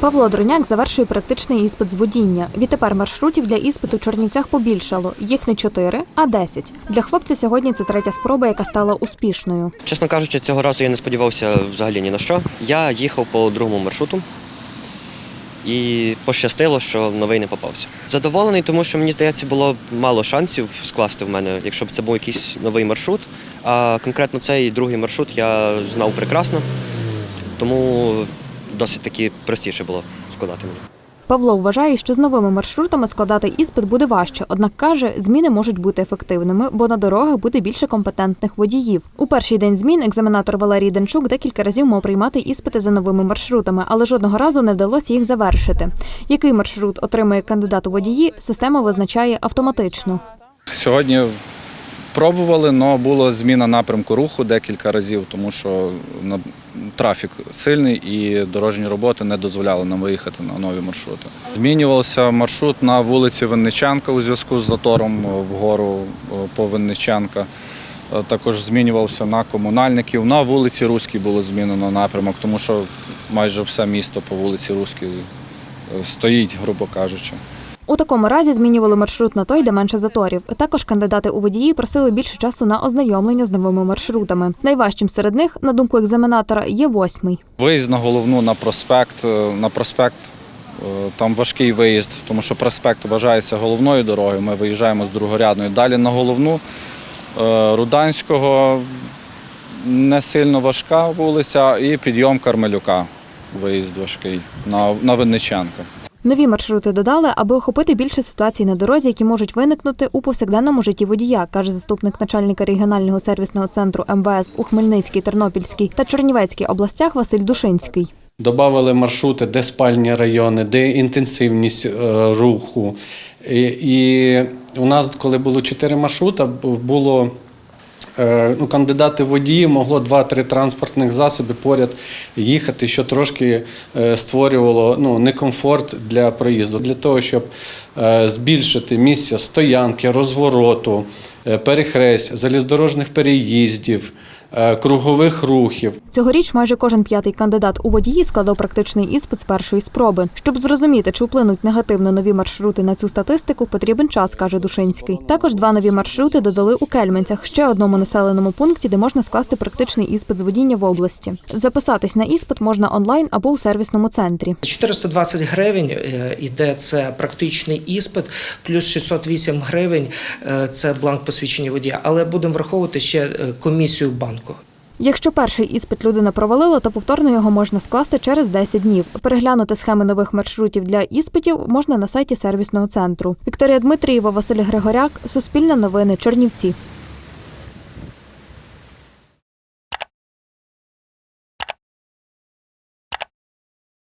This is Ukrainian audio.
Павло Дроняк завершує практичний іспит з водіння. Відтепер маршрутів для іспиту в Чернівцях побільшало. Їх не чотири, а десять. Для хлопця сьогодні це третя спроба, яка стала успішною. Чесно кажучи, цього разу я не сподівався взагалі ні на що. Я їхав по другому маршруту і пощастило, що новий не попався. Задоволений, тому що мені здається, було мало шансів скласти в мене, якщо б це був якийсь новий маршрут. А конкретно цей другий маршрут я знав прекрасно, тому досить таки простіше було складати мені. Павло вважає, що з новими маршрутами складати іспит буде важче, однак каже, зміни можуть бути ефективними, бо на дорогах буде більше компетентних водіїв. У перший день змін екзаменатор Валерій Денчук декілька разів мав приймати іспити за новими маршрутами, але жодного разу не вдалося їх завершити. Який маршрут отримує кандидат у водії, система визначає автоматично. Сьогодні пробували, але була зміна напрямку руху декілька разів, тому що трафік сильний і дорожні роботи не дозволяли нам виїхати на нові маршрути. Змінювався маршрут на вулиці Винничанка у зв'язку з затором вгору е, по Винничанка. Е, Також змінювався на комунальників. На вулиці Руській було змінено напрямок, тому що майже все місто по вулиці Руській е, стоїть, грубо кажучи. У такому разі змінювали маршрут на той, де менше заторів. Також кандидати у водії просили більше часу на ознайомлення з новими маршрутами. Найважчим серед них, на думку екзаменатора, є восьмий. Виїзд на головну на проспект. е, На проспект е, там важкий виїзд, тому що проспект вважається головною дорогою. Ми виїжджаємо з другорядної. Далі на головну е, Руданського не сильно важка вулиця і підйом Кармелюка. Виїзд важкий на, на Винниченка. Нові маршрути додали, аби охопити більше ситуацій на дорозі, які можуть виникнути у повсякденному житті водія, каже заступник начальника регіонального сервісного центру МВС у Хмельницькій, Тернопільській та Чернівецькій областях Василь Душинський. Добавили маршрути, де спальні райони, де інтенсивність е, руху. І, у нас, коли було чотири маршрути, було ну, кандидати водії могло два-три транспортних засоби поряд їхати, що трошки е, створювало ну, некомфорт для проїзду. Для того, щоб е, збільшити місця стоянки, розвороту, е, перехресть, залізнодорожних переїздів, е, кругових рухів. Цьогоріч майже кожен п'ятий кандидат у водії складав практичний іспит з першої спроби. Щоб зрозуміти, чи вплинуть негативно нові маршрути на цю статистику, потрібен час, каже Душинський. Також два нові маршрути додали у Кельменцях, ще одному населеному пункті, де можна скласти практичний іспит з водіння в області. Записатись на іспит можна онлайн або у сервісному центрі. 420 гривень е, іде це практичний іспит, плюс 608 гривень е, це бланк посвідчення водія. Але будемо враховувати ще е, комісію банку. Якщо перший іспит людина провалила, то повторно його можна скласти через 10 днів. Переглянути схеми нових маршрутів для іспитів можна на сайті сервісного центру. Вікторія Дмитрієва, Василь Григоряк, Суспільне новини, Чернівці.